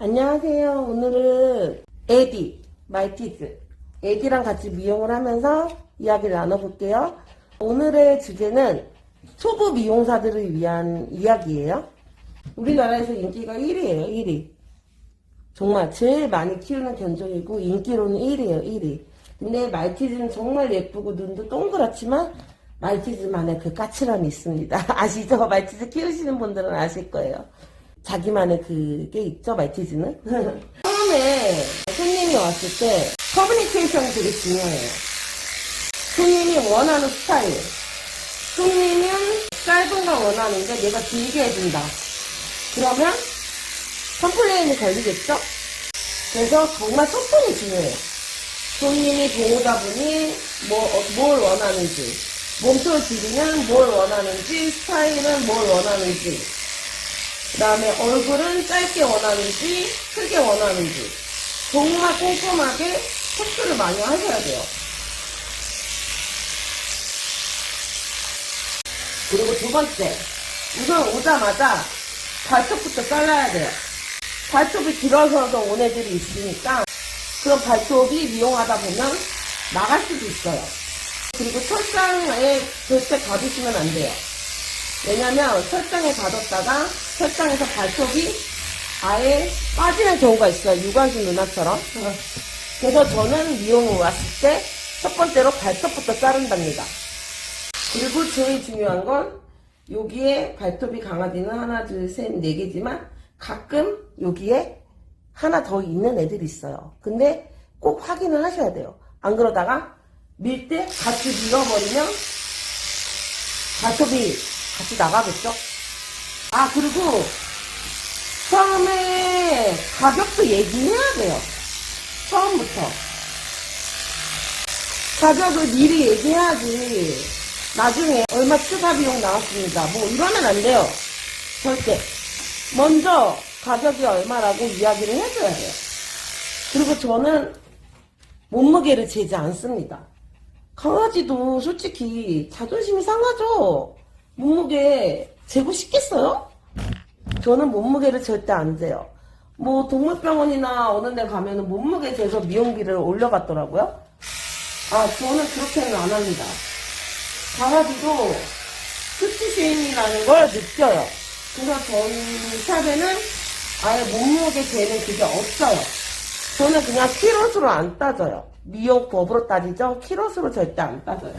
안녕하세요. 오늘은 에디, 말티즈, 에디랑 같이 미용을 하면서 이야기를 나눠볼게요. 오늘의 주제는 초보 미용사들을 위한 이야기예요. 우리나라에서 인기가 1위예요, 1위. 정말 제일 많이 키우는 견종이고 인기로는 1위예요, 1위. 근데 말티즈는 정말 예쁘고 눈도 동그랗지만 말티즈만의 그 까칠함이 있습니다. 아시죠? 말티즈 키우시는 분들은 아실 거예요. 자기만의 그게 있죠, 말티즈는. 처음에 손님이 왔을 때 커뮤니케이션이 되게 중요해요. 손님이 원하는 스타일. 손님은 짧은 걸 원하는데 내가 길게 해준다. 그러면 컴플레인이 걸리겠죠? 그래서 정말 소통이 중요해요. 손님이 보호자분이 뭐, 어, 뭘 원하는지, 몸통 길이는 뭘 원하는지, 스타일은 뭘 원하는지, 그 다음에 얼굴은 짧게 원하는지, 크게 원하는지, 정말 꼼꼼하게 체크를 많이 하셔야 돼요. 그리고 두 번째, 우선 오자마자 발톱부터 잘라야 돼요. 발톱이 길어서도 온 애들이 있으니까 그런 발톱이 미용하다 보면 나갈 수도 있어요. 그리고 철장에 절대 가두시면 안 돼요. 왜냐면 철장에 가뒀다가 철장에서 발톱이 아예 빠지는 경우가 있어요. 유관순 누나처럼. 그래서 저는 미용을 왔을 때 첫 번째로 발톱부터 자른답니다. 그리고 제일 중요한 건 여기에 발톱이 강아지는 하나, 둘, 셋, 네 개지만 가끔 여기에 하나 더 있는 애들이 있어요. 근데 꼭 확인을 하셔야 돼요. 안 그러다가 밀 때 같이 밀어버리면 발톱이 같이 나가겠죠? 아, 그리고 처음에 가격도 얘기해야 돼요. 처음부터. 가격을 미리 얘기해야지. 나중에 얼마 추가 비용 나왔습니다. 뭐 이러면 안 돼요. 절대. 먼저 가격이 얼마라고 이야기를 해줘야 돼요. 그리고 저는 몸무게를 재지 않습니다. 강아지도 솔직히 자존심이 상하죠. 몸무게 재고 싶겠어요? 저는 몸무게를 절대 안 재요. 뭐 동물병원이나 어느 데 가면은 몸무게 재서 미용비를 올려갔더라고요. 아, 저는 그렇게는 안 합니다. 강아지도 수치심이라는 걸 느껴요. 그래서 저희 샵에는 아예 몸무게 재는 그게 없어요. 저는 그냥 키로수로 안 따져요. 미용법으로 따지죠? 키로수로 절대 안 따져요.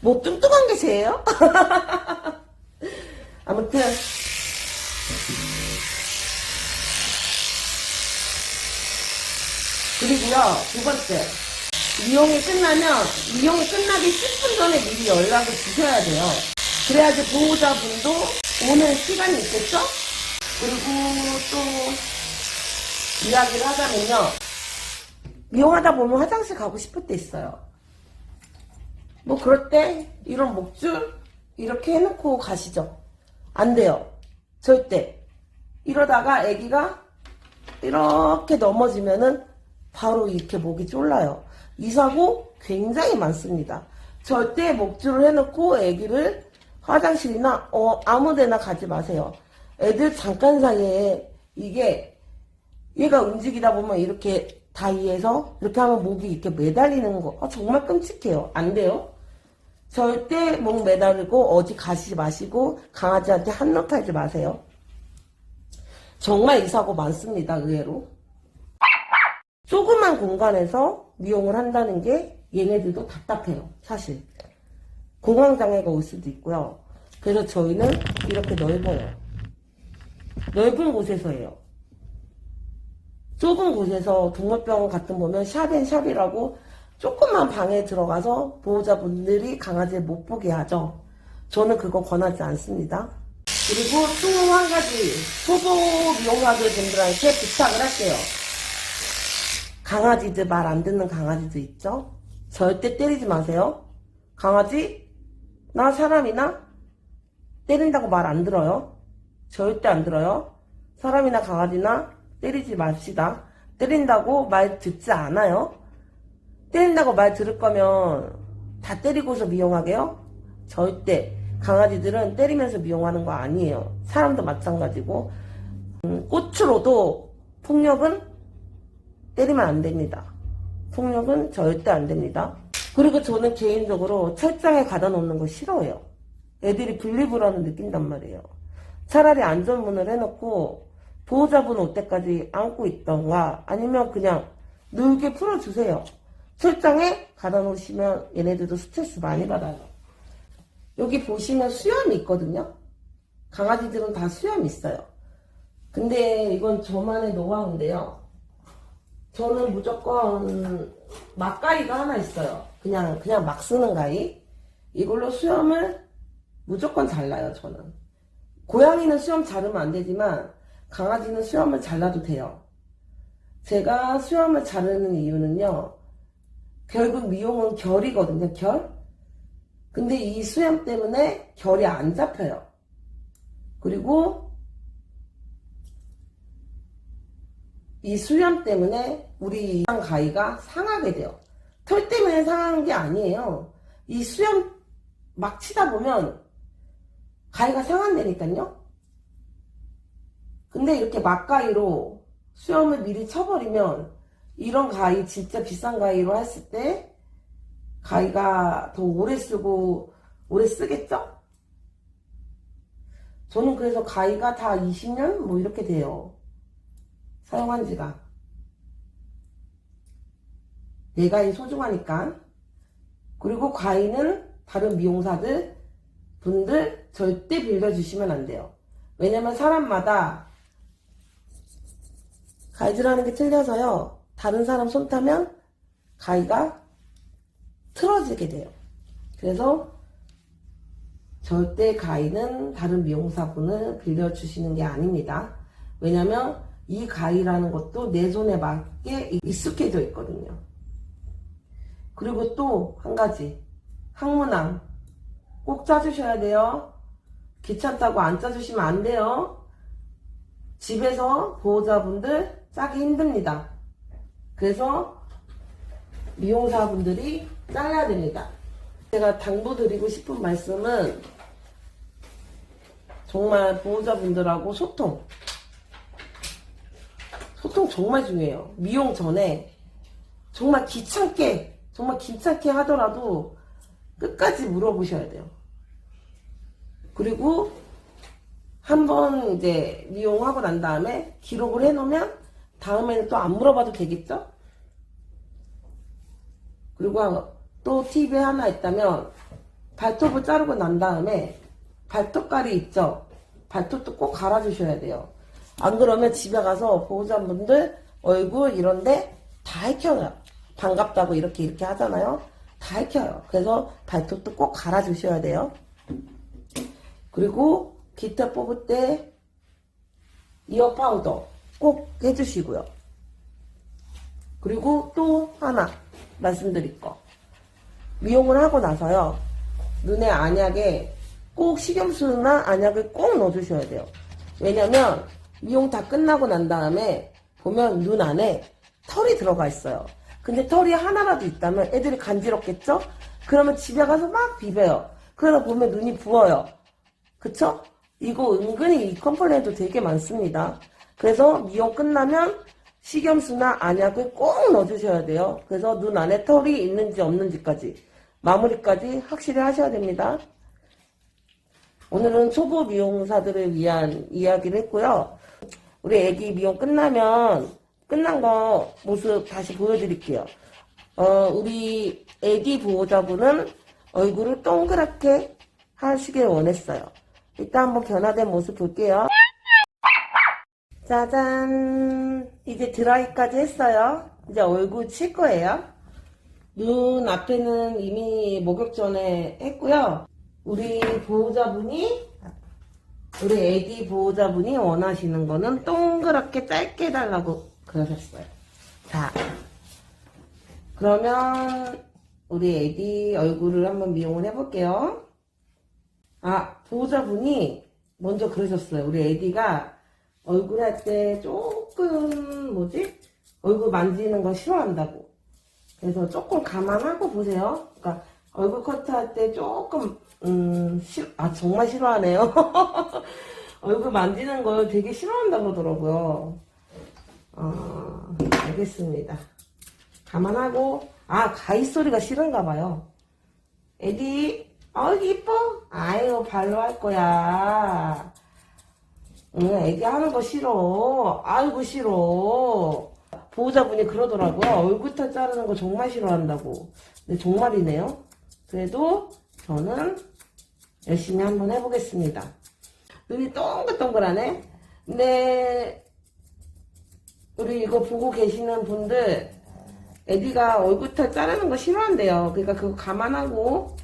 뭐 뚱뚱한 게 죄예요? 아무튼 그리고요 두 번째 미용이 끝나면 미용이 끝나기 10분 전에 미리 연락을 주셔야 돼요. 그래야지 보호자분도 오는 시간이 있겠죠? 그리고 또 이야기를 하자면요. 미용하다 보면 화장실 가고 싶을 때 있어요. 뭐 그럴 때 이런 목줄 이렇게 해놓고 가시죠. 안 돼요. 절대. 이러다가 아기가 이렇게 넘어지면은 바로 이렇게 목이 쫄라요. 이 사고 굉장히 많습니다. 절대 목줄을 해놓고 아기를 화장실이나 어, 아무데나 가지 마세요. 애들 잠깐 사이에 이게 얘가 움직이다 보면 이렇게 다이에서 이렇게 하면 목이 이렇게 매달리는 거 아, 정말 끔찍해요. 안 돼요. 절대 목 매달리고 어디 가시지 마시고 강아지한테 한눈 팔지 마세요. 정말 이 사고 많습니다. 의외로. 조그만 공간에서 미용을 한다는 게 얘네들도 답답해요. 사실. 공황장애가 올 수도 있고요. 그래서 저희는 이렇게 넓어요. 넓은 곳에서 해요. 좁은 곳에서 동물병원 같은 보면 샵앤 샵이라고 조그만 방에 들어가서 보호자분들이 강아지를 못 보게 하죠. 저는 그거 권하지 않습니다. 그리고 또한 가지 초보 미용가들 분들한테 부탁을 할게요. 강아지들 말 안 듣는 강아지들 있죠? 절대 때리지 마세요. 강아지? 나 사람이나? 때린다고 말 안 들어요. 절대 안 들어요. 사람이나 강아지나 때리지 맙시다. 때린다고 말 듣지 않아요. 때린다고 말 들을 거면 다 때리고서 미용하게요? 절대. 강아지들은 때리면서 미용하는 거 아니에요. 사람도 마찬가지고. 음, 꽃으로도 폭력은 때리면 안 됩니다. 폭력은 절대 안 됩니다. 그리고 저는 개인적으로 철장에 가다 놓는 거 싫어해요. 애들이 분리불안을 느낀단 말이에요. 차라리 안전문을 해놓고 보호자분 올 때까지 안고 있던가 아니면 그냥 늘게 풀어주세요. 철장에 가다 놓으시면 얘네들도 스트레스 많이 받아요. 여기 보시면 수염이 있거든요. 강아지들은 다 수염이 있어요. 근데 이건 저만의 노하우인데요. 저는 무조건 막가위가 하나 있어요. 그냥 그냥 막 쓰는 가위. 이걸로 수염을 무조건 잘라요. 저는. 고양이는 수염 자르면 안 되지만 강아지는 수염을 잘라도 돼요. 제가 수염을 자르는 이유는요. 결국 미용은 결이거든요. 결. 근데 이 수염 때문에 결이 안 잡혀요. 그리고 이 수염 때문에 우리 가위가 상하게 돼요. 털 때문에 상한 게 아니에요. 이 수염 막 치다 보면 가위가 상한다니까요. 근데 이렇게 막가위로 수염을 미리 쳐버리면 이런 가위 진짜 비싼 가위로 했을 때 가위가 더 오래 쓰고 오래 쓰겠죠? 저는 그래서 가위가 다 20년 뭐 이렇게 돼요. 사용한 지가. 내 가위 소중하니까. 그리고 가위는 다른 미용사들 분들 절대 빌려주시면 안 돼요. 왜냐면 사람마다 가위질하는 게 틀려서요. 다른 사람 손 타면 가위가 틀어지게 돼요. 그래서 절대 가위는 다른 미용사분을 빌려주시는 게 아닙니다. 왜냐면 이 가위라는 것도 내 손에 맞게 익숙해져 있거든요. 그리고 또 한 가지 항문암 꼭 짜주셔야 돼요. 귀찮다고 안 짜주시면 안 돼요. 집에서 보호자분들 짜기 힘듭니다. 그래서 미용사분들이 잘라야 됩니다. 제가 당부드리고 싶은 말씀은 정말 보호자분들하고 소통. 소통 정말 중요해요. 미용 전에 정말 귀찮게, 정말 귀찮게 하더라도 끝까지 물어보셔야 돼요. 그리고 한번 이제 미용하고 난 다음에 기록을 해놓으면 다음에는 또 안 물어봐도 되겠죠? 그리고 또 팁이 하나 있다면 발톱을 자르고 난 다음에 발톱갈이 있죠? 발톱도 꼭 갈아주셔야 돼요. 안 그러면 집에 가서 보호자분들 얼굴 이런데 다 해켜요. 반갑다고 이렇게 이렇게 하잖아요. 다 해켜요. 그래서 발톱도 꼭 갈아주셔야 돼요. 그리고 깃털 뽑을 때 이어 파우더 꼭 해주시고요. 그리고 또 하나 말씀드릴 거. 미용을 하고 나서요. 눈에 안약에 꼭 식염수나 안약을 꼭 넣어주셔야 돼요. 왜냐면 미용 다 끝나고 난 다음에 보면 눈 안에 털이 들어가 있어요. 근데 털이 하나라도 있다면 애들이 간지럽겠죠? 그러면 집에 가서 막 비벼요. 그러다 보면 눈이 부어요. 그쵸? 이거 은근히 이 컴플레인도 되게 많습니다. 그래서 미용 끝나면 식염수나 안약을 꼭 넣어주셔야 돼요. 그래서 눈 안에 털이 있는지 없는지까지 마무리까지 확실히 하셔야 됩니다. 오늘은 초보 미용사들을 위한 이야기를 했고요. 우리 애기 미용 끝나면 끝난 거 모습 다시 보여드릴게요. 어, 우리 애기 보호자분은 얼굴을 동그랗게 하시길 원했어요. 이따 한번 변화된 모습 볼게요. 짜잔. 이제 드라이까지 했어요. 이제 얼굴 칠 거예요. 눈 앞에는 이미 목욕 전에 했고요. 우리 보호자분이 우리 애기 보호자분이 원하시는 거는 동그랗게 짧게 해달라고 그러셨어요. 자, 그러면 우리 애기 얼굴을 한번 미용을 해볼게요. 아, 보호자분이 먼저 그러셨어요. 우리 애기가 얼굴 할 때 조금, 뭐지? 얼굴 만지는 거 싫어한다고. 그래서 조금 감안하고 보세요. 그러니까 얼굴 커트 할 때 조금, 음, 싫, 아, 정말 싫어하네요. 얼굴 만지는 걸 되게 싫어한다고 그러더라고요. 어, 알겠습니다. 감안하고, 아, 가위 소리가 싫은가 봐요. 에디, 어, 이뻐? 아유, 발로 할 거야. 응, 애기 하는 거 싫어. 아이고, 싫어. 보호자분이 그러더라고요. 얼굴털 자르는 거 정말 싫어한다고. 근데 정말이네요. 그래도 저는 열심히 한번 해보겠습니다. 눈이 동글동글하네? 근데, 우리 이거 보고 계시는 분들, 에디가 얼굴털 자르는 거 싫어한대요. 그러니까 그거 감안하고,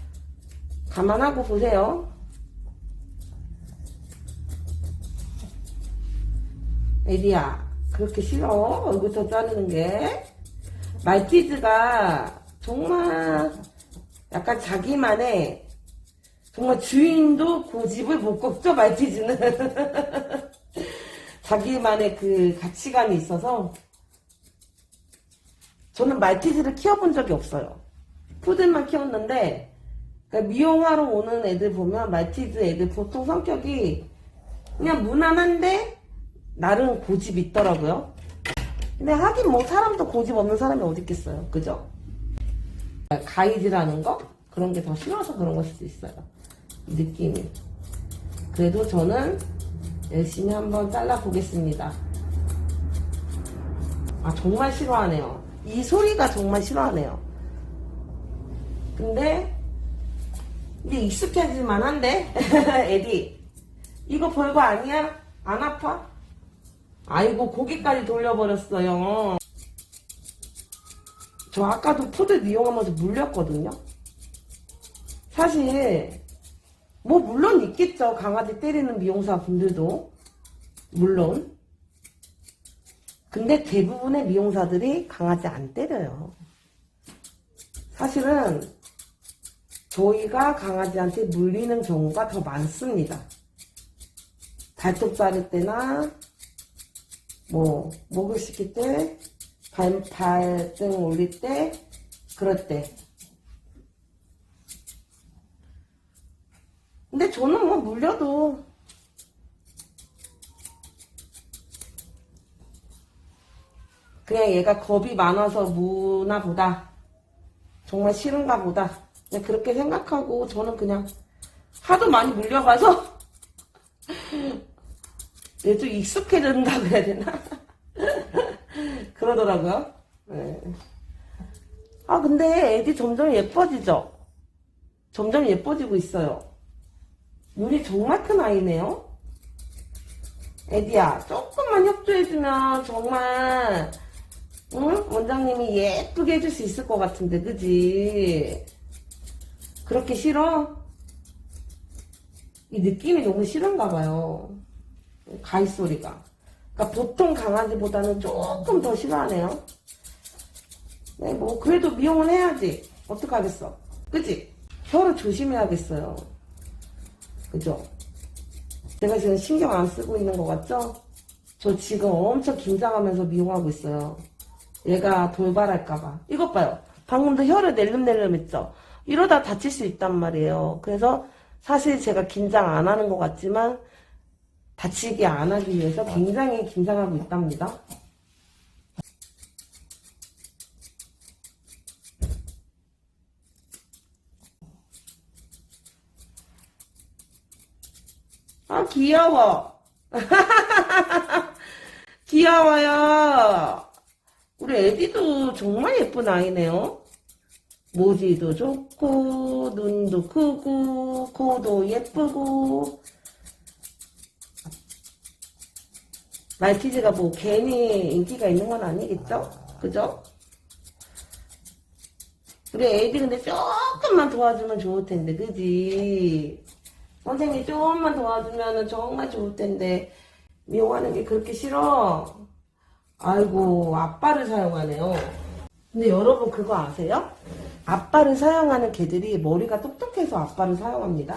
감안하고 보세요. 에디야, 그렇게 싫어? 얼굴털 자르는 게? 말티즈가 정말 약간 자기만의 정말 주인도 고집을 못 꺾죠, 말티즈는. 자기만의 그 가치관이 있어서 저는 말티즈를 키워본 적이 없어요. 푸들만 키웠는데 그러니까 미용하러 오는 애들 보면 말티즈 애들 보통 성격이 그냥 무난한데 나름 고집 있더라고요. 근데 하긴 뭐 사람도 고집 없는 사람이 어디 있겠어요. 그죠? 가이드라는 거? 그런 게 더 싫어서 그런 걸 수도 있어요. 느낌이. 그래도 저는 열심히 한번 잘라보겠습니다. 아, 정말 싫어하네요. 이 소리가 정말 싫어하네요. 근데, 이제 익숙해질만 한데? 에디. 이거 별거 아니야? 안 아파? 아이고, 고기까지 돌려버렸어요. 저 아까도 푸드 이용하면서 물렸거든요? 사실, 뭐, 물론 있겠죠. 강아지 때리는 미용사 분들도. 물론. 근데 대부분의 미용사들이 강아지 안 때려요. 사실은, 저희가 강아지한테 물리는 경우가 더 많습니다. 발톱 자를 때나, 뭐, 목을 씻길 때, 발, 발등 올릴 때, 그럴 때. 근데 저는 뭐 물려도. 그냥 얘가 겁이 많아서 무나 보다. 정말 싫은가 보다. 그냥 그렇게 생각하고 저는 그냥 하도 많이 물려가서 얘도 익숙해진다 그래야 되나 그러더라고요 네. 아 근데 애디 점점 예뻐지죠 점점 예뻐지고 있어요 눈이 정말 큰 아이네요. 에디야, 조금만 협조해주면 정말, 응? 원장님이 예쁘게 해줄 수 있을 것 같은데, 그지? 그렇게 싫어? 이 느낌이 너무 싫은가 봐요. 가위 소리가. 그러니까 보통 강아지보다는 조금 더 싫어하네요. 네, 뭐, 그래도 미용은 해야지. 어떡하겠어. 그지? 혀를 조심해야겠어요. 그죠? 제가 지금 신경 안 쓰고 있는 것 같죠? 저 지금 엄청 긴장하면서 미용하고 있어요. 얘가 돌발할까봐. 이것 봐요. 방금도 혀를 낼름낼름 했죠? 이러다 다칠 수 있단 말이에요. 그래서 사실 제가 긴장 안 하는 것 같지만 다치게 안 하기 위해서 굉장히 긴장하고 있답니다. 아, 귀여워. 귀여워요. 우리 애디도 정말 예쁜 아이네요. 모지도 좋고, 눈도 크고, 코도 예쁘고. 말티즈가 뭐 괜히 인기가 있는 건 아니겠죠? 그죠? 우리 애디 근데 조금만 도와주면 좋을 텐데, 그지? 선생님이 조금만 도와주면 정말 좋을 텐데 미용하는 게 그렇게 싫어? 아이고 앞발을 사용하네요. 근데 여러분 그거 아세요? 앞발을 사용하는 개들이 머리가 똑똑해서 앞발을 사용합니다.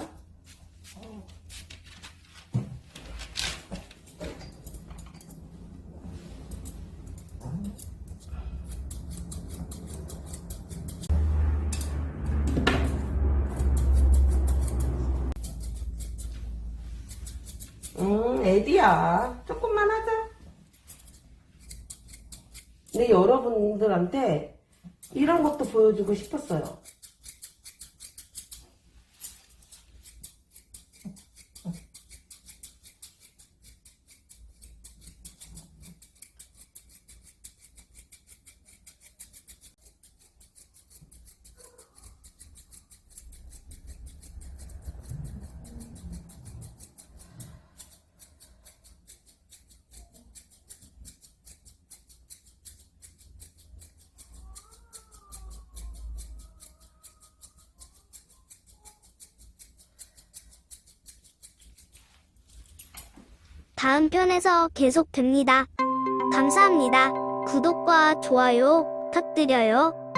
음, 애디야. 조금만 하자. 근데 여러분들한테 이런 것도 보여주고 싶었어요. 다음 편에서 계속 됩니다. 감사합니다. 구독과 좋아요 부탁드려요.